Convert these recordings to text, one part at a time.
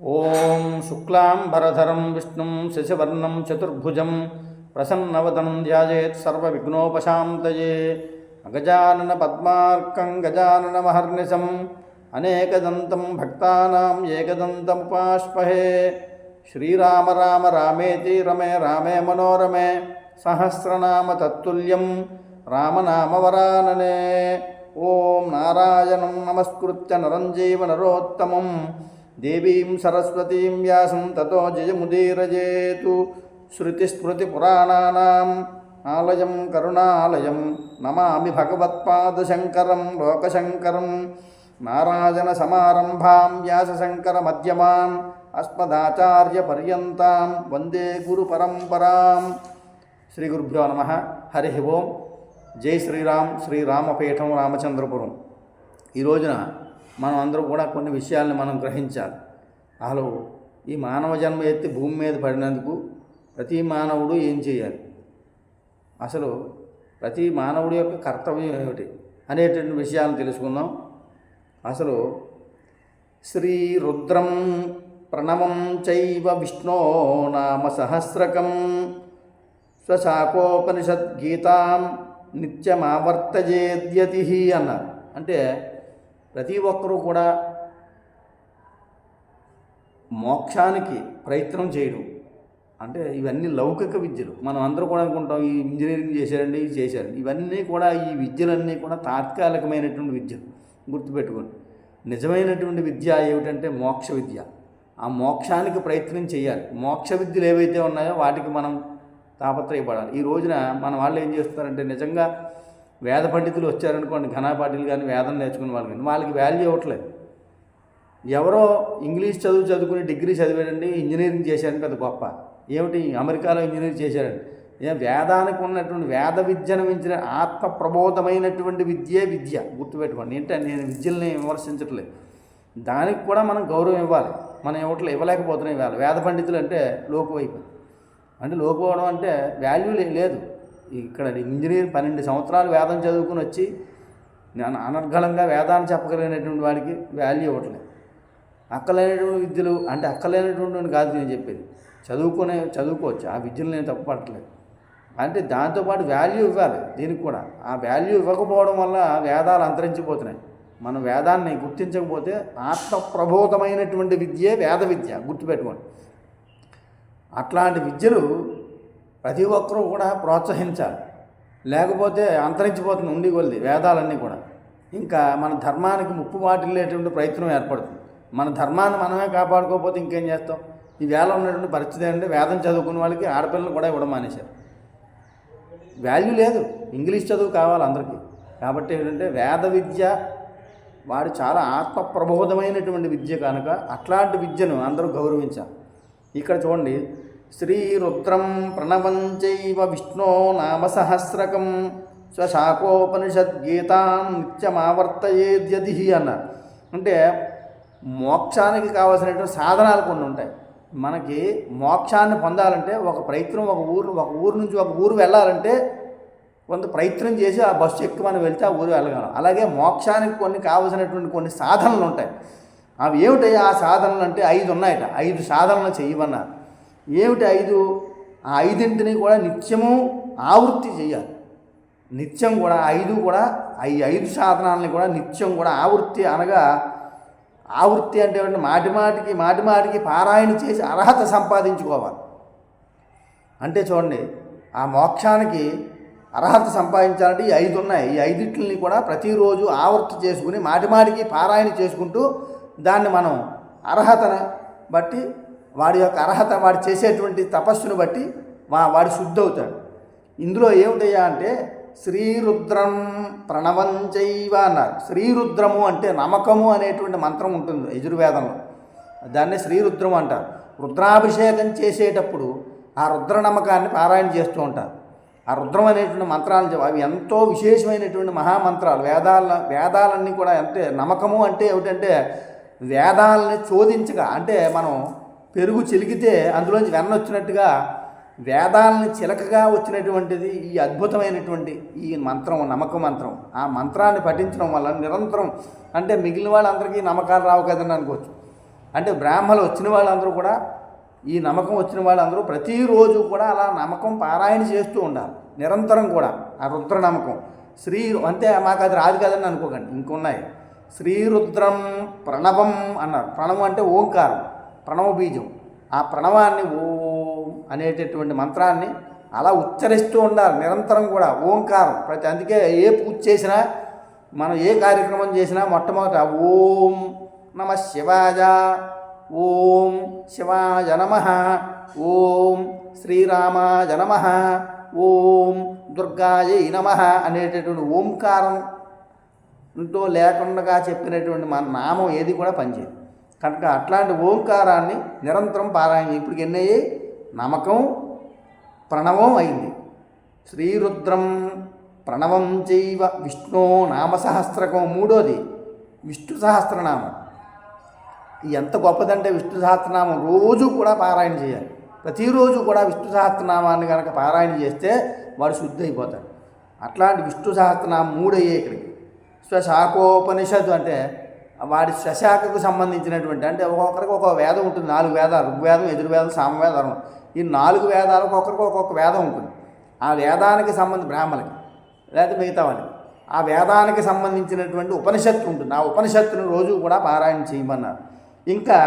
ఓం శుక్లాంబరధరం విష్ణుం శశివర్ణం చతుర్భుజం ప్రసన్నవదనం ధ్యాయేత్ సర్వవిఘ్నోపశాంతయే అగజానన పద్మార్కం గజాననమహర్నిశం అనేకదంతం భక్తానాం ఏకదంతముపాస్మహే శ్రీరామ రామ రామేతి రమే రామే మనోరమే సహస్రనామ తత్తుల్యం రామనామవరాననే ఓం నారాయణం నమస్కృత్య నరంజీవ నరోత్తమం. దేవీం సరస్వతీం వ్యాసం తతో జయముదీరజేతు. శృతిస్మృతిపురాణానాం ఆలయం కరుణాలయం నమామి భగవత్పాదశంకరం లోకశంకరం. నారాయణ సమారంభాం వ్యాసశంకర మధ్యమాం అస్మదాచార్యపర్యంతాం వందే గురు పరంపరాం. శ్రీ గురుభ్యో నమ. హరి ఓం. జై శ్రీరామ్. శ్రీరామపీఠం రామచంద్రపురం. ఈ రోజున మనం అందరూ కూడా కొన్ని విషయాల్ని మనం గ్రహించాలి. అసలు ఈ మానవ జన్మ ఎత్తి భూమి మీద పడినందుకు ప్రతి మానవుడు ఏం చేయాలి? అసలు ప్రతి మానవుడి యొక్క కర్తవ్యం ఏమిటి అనేటువంటి విషయాలను తెలుసుకుందాం. అసలు శ్రీ రుద్రం ప్రణవం చైవ విష్ణో నామ సహస్రకం స్వశాఖోపనిషద్గీతాం నిత్యమావర్తజేద్యతి అన్నారు. అంటే ప్రతి ఒక్కరూ కూడా మోక్షానికి ప్రయత్నం చేయడం. అంటే ఇవన్నీ లౌకిక విద్యలు. మనం అందరూ కూడా అనుకుంటాం ఈ ఇంజనీరింగ్ చేశారండి ఇవి చేశారండి. ఇవన్నీ కూడా ఈ విద్యలన్నీ కూడా తాత్కాలికమైనటువంటి విద్యలు. గుర్తుపెట్టుకోండి. నిజమైనటువంటి విద్య ఏమిటంటే మోక్ష విద్య. ఆ మోక్షానికి ప్రయత్నం చేయాలి. మోక్ష విద్యలు ఏవైతే ఉన్నాయో వాటికి మనం తాపత్రయపడాలి. ఈ రోజున మన వాళ్ళు ఏం చేస్తారంటే నిజంగా వేద పండితులు వచ్చారనుకోండి ఘనాపాటిలు కానీ వేదం నేర్చుకునే వాళ్ళు కానీ వాళ్ళకి వాల్యూ ఇవ్వట్లేదు. ఎవరో ఇంగ్లీష్ చదువు చదువుకుని డిగ్రీ చదివాడండి ఇంజనీరింగ్ చేశారని పెద్ద గొప్ప. ఏమిటి? అమెరికాలో ఇంజనీరింగ్ చేశారండి. ఏ వేదానికి ఉన్నటువంటి వేద విద్యను మించిన ఆత్మ ప్రబోధమైనటువంటి విద్యే విద్య. గుర్తుపెట్టుకోండి. ఏంటంటే నేను విద్యల్ని విమర్శించట్లేదు. దానికి కూడా మనం గౌరవం ఇవ్వాలి. మనం ఇవ్వట్లే ఇవ్వలేకపోతున్నాం ఇవ్వాలి వేద పండితులు అంటే లోకువైపు అంటే లోకువడం అంటే వాల్యూ లేదు. ఇక్కడ ఇంజనీర్ పన్నెండు సంవత్సరాలు వేదం చదువుకుని వచ్చి నేను అనర్గళంగా వేదాన్ని చెప్పగలిగినటువంటి వాడికి వాల్యూ ఇవ్వట్లేదు. అక్కలేనటువంటి విద్యలు అంటే అక్కలేనటువంటి కాదు నేను చెప్పేది. చదువుకునే చదువుకోవచ్చు. ఆ విద్యలు నేను తప్పుపడట్లేదు అంటే దాంతోపాటు వాల్యూ ఇవ్వాలి దీనికి కూడా. ఆ వాల్యూ ఇవ్వకపోవడం వల్ల వేదాలు అంతరించిపోతున్నాయి. మనం వేదాన్ని గుర్తించకపోతే ఆత్మప్రబోధమైనటువంటి విద్యే వేద విద్య గుర్తుపెట్టుకోండి. అట్లాంటి విద్యలు ప్రతి ఒక్కరూ కూడా ప్రోత్సహించాలి. లేకపోతే అంతరించిపోతుంది ఉండి కొలిది వేదాలన్నీ కూడా. ఇంకా మన ధర్మానికి ముప్పు వాటిల్లేటువంటి ప్రయత్నం ఏర్పడుతుంది. మన ధర్మాన్ని మనమే కాపాడుకోకపోతే ఇంకేం చేస్తాం? ఈ వేళ ఉన్నటువంటి పరిస్థితి ఏంటంటే వేదం చదువుకున్న వాళ్ళకి ఆడపిల్లలు కూడా ఇవ్వడం మానేశారు. వాల్యూ లేదు. ఇంగ్లీష్ చదువు కావాలి అందరికీ. కాబట్టి ఏంటంటే వేద విద్య వాడు చాలా ఆత్మ ప్రబోధమైనటువంటి విద్య కనుక అట్లాంటి విద్యను అందరూ గౌరవించాలి. ఇక్కడ చూడండి శ్రీ రుద్రం ప్రణవంచైవ విష్ణో నామసహస్రకం స్వశాఖోపనిషద్గీతాం నిత్యమావర్తయేద్యది అన్న అంటే మోక్షానికి కావాల్సినటువంటి సాధనాలు కొన్ని ఉంటాయి. మనకి మోక్షాన్ని పొందాలంటే ఒక ప్రయత్నం ఒక ఊరు ఒక ఊరు నుంచి ఒక ఊరు వెళ్ళాలంటే కొంత ప్రయత్నం చేసి ఆ బస్సు ఎక్కి మనం వెళ్తే ఆ ఊరు వెళ్ళగలం. అలాగే మోక్షానికి కొన్ని కావలసినటువంటి కొన్ని సాధనలు ఉంటాయి. అవి ఏమిటాయి ఆ సాధనలు అంటే ఐదు ఉన్నాయట. ఐదు సాధనలు చేయమన్నారు. ఏమిటి ఐదు? ఆ ఐదింటిని కూడా నిత్యము ఆవృత్తి చేయాలి. నిత్యం కూడా ఐదు కూడా ఈ ఐదు సాధనాలని కూడా నిత్యం కూడా ఆవృత్తి అనగా ఆవృత్తి అంటే ఏమిటి మాటి మాటికి మాటి మాటికి పారాయణ చేసి అర్హత సంపాదించుకోవాలి. అంటే చూడండి ఆ మోక్షానికి అర్హత సంపాదించాలంటే ఈ ఐదు ఉన్నాయి. ఈ ఐదింటిని కూడా ప్రతిరోజు ఆవృత్తి చేసుకుని మాటిమాటికి పారాయణ చేసుకుంటూ దాన్ని మనం అర్హతను బట్టి వాడి యొక్క అర్హత వాడు చేసేటువంటి తపస్సును బట్టి వా వాడు శుద్ధి అవుతాడు ఇందులో ఏమిటయ్యా అంటే శ్రీరుద్రం ప్రణవంచైవ అన్నారు. శ్రీరుద్రము అంటే నమ్మకము అనేటువంటి మంత్రం ఉంటుంది యజుర్వేదంలో. దాన్ని శ్రీరుద్రం అంటారు. రుద్రాభిషేకం చేసేటప్పుడు ఆ రుద్ర నమ్మకాన్ని పారాయణ చేస్తూ ఉంటారు. ఆ రుద్రం అనేటువంటి మంత్రాలు అవి ఎంతో విశేషమైనటువంటి మహామంత్రాలు. వేదాల వేదాలన్నీ కూడా అంటే నమ్మకము అంటే ఏమిటంటే వేదాలని చోదించగా అంటే మనం పెరుగు చిలికితే అందులోంచి వెన్న వచ్చినట్టుగా వేదాలని చిలకగా వచ్చినటువంటిది ఈ అద్భుతమైనటువంటి ఈ మంత్రం నమ్మక మంత్రం. ఆ మంత్రాన్ని పఠించడం వల్ల నిరంతరం అంటే మిగిలిన వాళ్ళందరికీ నమ్మకాలు రావు కదని అనుకోవచ్చు. అంటే బ్రాహ్మలు వచ్చిన వాళ్ళందరూ కూడా ఈ నమ్మకం వచ్చిన వాళ్ళందరూ ప్రతిరోజు కూడా అలా నమ్మకం పారాయణ చేస్తూ ఉండాలి. నిరంతరం కూడా ఆ రుద్ర నమ్మకం శ్రీ అంతే మాకు అది రాదు కదని అనుకోకండి ఇంకున్నాయి. శ్రీరుద్రం ప్రణవం అన్నారు. ప్రణవం అంటే ఓంకారం. ప్రణవ బీజం ఆ ప్రణవాన్ని ఓం అనేటటువంటి మంత్రాన్ని అలా ఉచ్చరిస్తూ ఉండాలి. నిరంతరం కూడా ఓంకారం. ప్రతి అందుకే ఏ పూజ చేసినా మనం ఏ కార్యక్రమం చేసినా మొట్టమొదట ఓం నమ శివాయ ఓం శివాయ నమ ఓం శ్రీరామాయ నమ ఓం దుర్గాయ నమ అనేటటువంటి ఓంకారం లేకుండా చెప్పినటువంటి మన నామం ఏది కూడా పనిచేయదు. కనుక అట్లాంటి ఓంకారాన్ని నిరంతరం పారాయణ ఇప్పుడు ఎన్నయ్యి? నమకం నమ్మకం ప్రణవం అయింది. శ్రీరుద్రం ప్రణవం చైవ విష్ణు నామసహస్రకం మూడోది విష్ణు సహస్రనామం. ఇది ఎంత గొప్పదంటే విష్ణు సహస్రనామం రోజు కూడా పారాయణ చేయాలి. ప్రతిరోజు కూడా విష్ణు సహస్రనామాన్ని కనుక పారాయణ చేస్తే వాడు శుద్ధి అయిపోతాడు అట్లాంటి విష్ణు సహస్రనామం మూడయ్యే ఇక్కడికి. శ్వశాఖోపనిషత్తు అంటే వాడి శశాఖకు సంబంధించినటువంటి అంటే ఒక్కొక్కరికి ఒక వేదం ఉంటుంది. నాలుగు వేదాలు ఋగ్వేదం ఎదుర్వేదం సామవేదం. ఈ నాలుగు వేదాలకు ఒక్కొక్కరికి ఒక్కొక్క వేదం ఉంటుంది. ఆ వేదానికి సంబంధించి బ్రాహ్మణులకి లేదా మిగతా వాళ్ళకి. ఆ వేదానికి సంబంధించినటువంటి ఉపనిషత్తు ఉంటుంది. ఆ ఉపనిషత్తును రోజు కూడా పారాయణ చేయమన్నారు. ఇంకా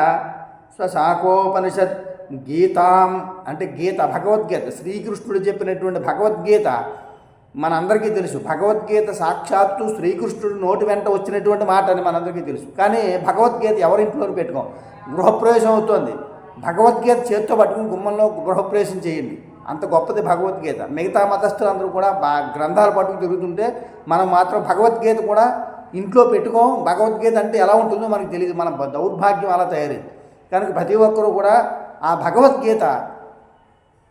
స్వశాఖోపనిషత్ గీతాం అంటే గీత భగవద్గీత శ్రీకృష్ణుడు చెప్పినటువంటి భగవద్గీత మనందరికీ తెలుసు. భగవద్గీత సాక్షాత్తు శ్రీకృష్ణుడు నోటి వెంట వచ్చినటువంటి మాట అని మనందరికీ తెలుసు. కానీ భగవద్గీత ఎవరింట్లో పెట్టుకోం. గృహప్రవేశం అవుతోంది. భగవద్గీత చేత్తో పట్టుకుని గుమ్మంలో గృహప్రవేశం చేయండి. అంత గొప్పది భగవద్గీత. మిగతా మతస్థులందరూ కూడా బా గ్రంథాలు పట్టుకుని తిరుగుతుంటే మనం మాత్రం భగవద్గీత కూడా ఇంట్లో పెట్టుకోం. భగవద్గీత అంటే ఎలా ఉంటుందో మనకు తెలియదు మన దౌర్భాగ్యం అలా తయారైంది. కనుక ప్రతి ఒక్కరూ కూడా ఆ భగవద్గీత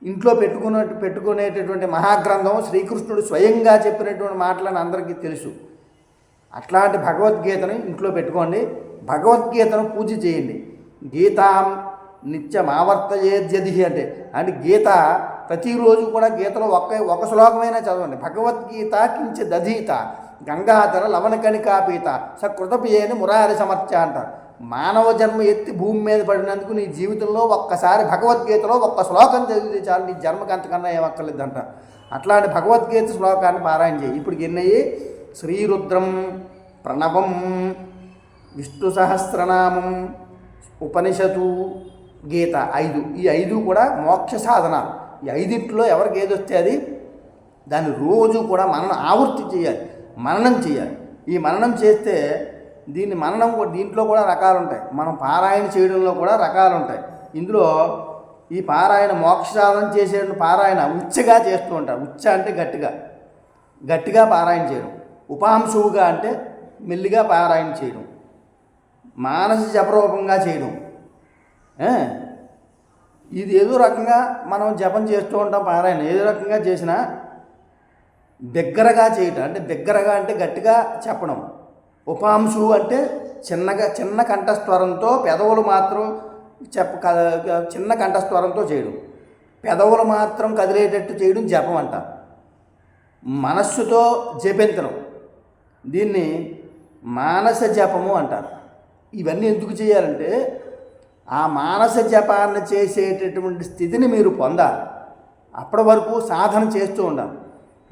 ఇంట్లో పెట్టుకునే పెట్టుకునేటటువంటి మహాగ్రంథం శ్రీకృష్ణుడు స్వయంగా చెప్పినటువంటి మాటలను అందరికీ తెలుసు. అట్లాంటి భగవద్గీతను ఇంట్లో పెట్టుకోండి. భగవద్గీతను పూజ చేయండి. గీతాం నిత్యం ఆవర్తయేద్యది అంటే అంటే గీత ప్రతిరోజు కూడా గీతలో ఒక్క ఒక శ్లోకమైనా చదవండి. భగవద్గీత కించి దధీత గంగాధర లవణకణికాపీత సకృతపియేని మురారి సమర్చ అంటారు. మానవ జన్మ ఎత్తి భూమి మీద పడినందుకు నీ జీవితంలో ఒక్కసారి భగవద్గీతలో ఒక్క శ్లోకం చదివితే చాలు నీ జన్మకి అంతకన్నా ఏమక్కర్లేదు అంట అట్లాంటి భగవద్గీత శ్లోకాన్ని పారాయణ చేయి. ఇప్పుడు ఎన్నయ్యి? శ్రీరుద్రం ప్రణవం విష్ణు సహస్రనామం ఉపనిషత్తు గీత ఐదు. ఈ ఐదు కూడా మోక్ష సాధనాలు. ఈ ఐదింట్లో ఎవరికి ఏది వస్తే అది? దాన్ని రోజు కూడా మనం ఆవృత్తి చేయాలి. మననం చేయాలి. ఈ మననం చేస్తే దీన్ని మననం దీంట్లో కూడా రకాలు ఉంటాయి మనం పారాయణ చేయడంలో కూడా రకాలు ఉంటాయి ఇందులో ఈ పారాయణ మోక్ష సాధన చేసే పారాయణ ఉచ్చగా చేస్తూ ఉంటారు. ఉచ్చ అంటే గట్టిగా. గట్టిగా పారాయణ చేయడం. ఉపాంశువుగా అంటే మెల్లిగా పారాయణ చేయడం. మానస జపరూపంగా చేయడం. ఇది ఏదో రకంగా మనం జపం చేస్తూ ఉంటాం పారాయణ. ఏదో రకంగా చేసినా దగ్గరగా చేయటం. అంటే దగ్గరగా అంటే గట్టిగా చెప్పడం. ఉపాంశు అంటే చిన్నగా చిన్న కంఠస్వరంతో పెదవులు మాత్రం చెప్ప చిన్న కంఠస్వరంతో చేయడం. పెదవులు మాత్రం కదిలేటట్టు చేయడం జపం అంట. మనస్సుతో జపించడం. దీన్ని మానస జపము అంటారు. ఇవన్నీ ఎందుకు చేయాలంటే ఆ మానస జపాన్ని చేసేటటువంటి స్థితిని మీరు పొందాలి. అప్పటి వరకు సాధన చేస్తూ ఉండాలి.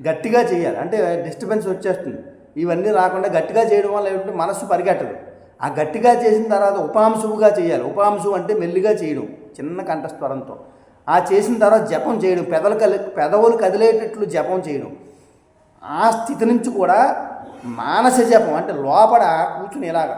గట్టిగా చేయాలి. అంటే డిస్టర్బెన్స్ వచ్చేస్తుంది. ఇవన్నీ రాకుండా గట్టిగా చేయడం వల్ల ఏంటంటే మనస్సు పరిగెట్టదు. ఆ గట్టిగా చేసిన తర్వాత ఉపాంశువుగా చేయాలి. ఉపాంశువు అంటే మెల్లిగా చేయడం చిన్న కంఠస్వరంతో. ఆ చేసిన తర్వాత జపం చేయడం పెదలు కలి పెదవులు కదిలేటట్లు జపం చేయడం. ఆ స్థితి నుంచి కూడా మానస జపం అంటే లోపల కూర్చుని ఇలాగా.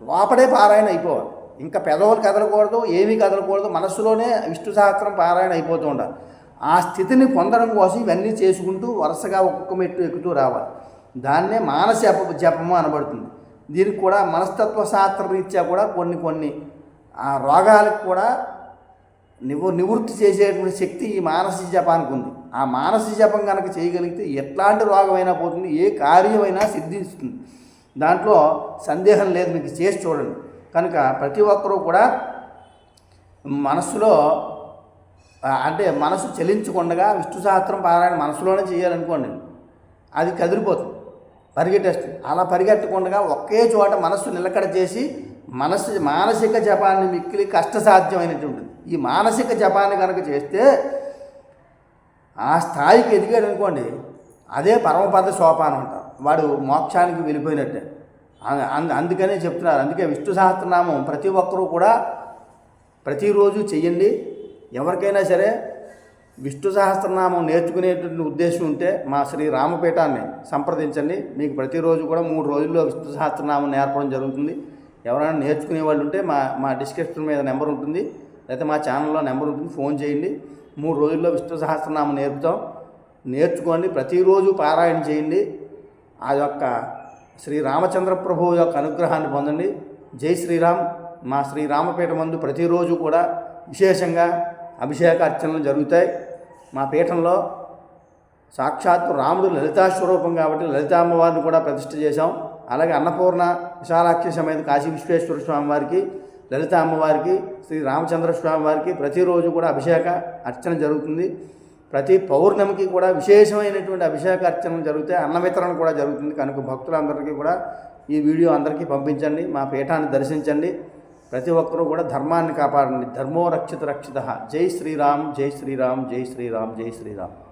లోపడే పారాయణ అయిపోవాలి. ఇంకా పెదవులు కదలకూడదు ఏమీ కదలకూడదు మనస్సులోనే విష్ణు సహస్రం పారాయణ అయిపోతూ ఉండాలి. ఆ స్థితిని పొందడం కోసం ఇవన్నీ చేసుకుంటూ వరుసగా ఒక్కొక్క మెట్టు ఎక్కుతూ రావాలి. దాన్నే మానస జప జపము అనబడుతుంది. దీనికి కూడా మనస్తత్వ శాస్త్ర రీత్యా కూడా కొన్ని కొన్ని ఆ రోగాలకు కూడా నివ నివృత్తి చేసేటువంటి శక్తి ఈ మానసిక జపానికి ఉంది. ఆ మానసిక జపం కనుక చేయగలిగితే ఎట్లాంటి రోగమైనా పోతుంది ఏ కార్యమైనా సిద్ధిస్తుంది. దాంట్లో సందేహం లేదు మీకు చేసి చూడండి. కనుక ప్రతి ఒక్కరూ కూడా మనస్సులో అంటే మనసు చలించకుండా విష్ణు సహస్రం పారాయణ మనసులోనే చేయాలనుకోండి. అది కదిలిపోతుంది. పరిగెట్టేస్తుంది. అలా పరిగెట్టకుండా ఒకే చోట మనస్సు నిలకడ చేసి మనసు మానసిక జపాన్ని మిక్కిలి కష్టసాధ్యమైనటువంటిది ఈ మానసిక జపాన్ని కనుక చేస్తే ఆ స్థాయికి ఎదిగాడు అనుకోండి అదే పరమపద సోపానం అంటారు వాడు మోక్షానికి వెళ్ళిపోయినట్టే. అందు అందుకనే చెప్తున్నారు. అందుకే విష్ణు సహస్రనామం ప్రతి ఒక్కరూ కూడా ప్రతిరోజు చెయ్యండి. ఎవరికైనా సరే విష్ణు సహస్రనామం నేర్చుకునేటువంటి ఉద్దేశం ఉంటే మా శ్రీ రామపీఠాన్ని సంప్రదించండి. మీకు ప్రతిరోజు కూడా మూడు రోజుల్లో విష్ణు సహస్రనామం నేర్పడం జరుగుతుంది. ఎవరైనా నేర్చుకునే వాళ్ళు ఉంటే మా మా డిస్క్రిప్షన్ మీద నెంబర్ ఉంటుంది. లేకపోతే మా ఛానల్లో నెంబర్ ఉంటుంది. ఫోన్ చేయండి. మూడు రోజుల్లో విష్ణు సహస్రనామం నేర్పుతాం. నేర్చుకోండి. ప్రతిరోజు పారాయణ చేయండి. ఆ యొక్క శ్రీ రామచంద్ర ప్రభువు యొక్క అనుగ్రహాన్ని పొందండి. జై శ్రీరామ్. మా శ్రీ రామపీఠ మందు ప్రతిరోజు కూడా విశేషంగా అభిషేక అర్చనలు జరుగుతాయి. మా పీఠంలో సాక్షాత్తు రాముడు లలితా స్వరూపం కాబట్టి లలితా అమ్మవారిని కూడా ప్రతిష్ఠ చేశాం. అలాగే అన్నపూర్ణ విశాలాక్షి సమేత కాశీ విశ్వేశ్వర స్వామి వారికి లలిత అమ్మవారికి శ్రీ రామచంద్ర స్వామి వారికి ప్రతిరోజు కూడా అభిషేక అర్చన జరుగుతుంది. ప్రతి పౌర్ణమికి కూడా విశేషమైనటువంటి అభిషేక అర్చనలు జరుగుతాయి. అన్న వితరణ కూడా జరుగుతుంది. కనుక భక్తులందరికీ కూడా ఈ వీడియో అందరికీ పంపించండి. మా పీఠాన్ని దర్శించండి. ప్రతి ఒక్కరూ కూడా ధర్మాన్ని కాపాడండి. ధర్మో రక్షిత రక్షిత జై శ్రీరామ్ జై శ్రీరామ్ జై శ్రీరామ్ జై శ్రీరామ్.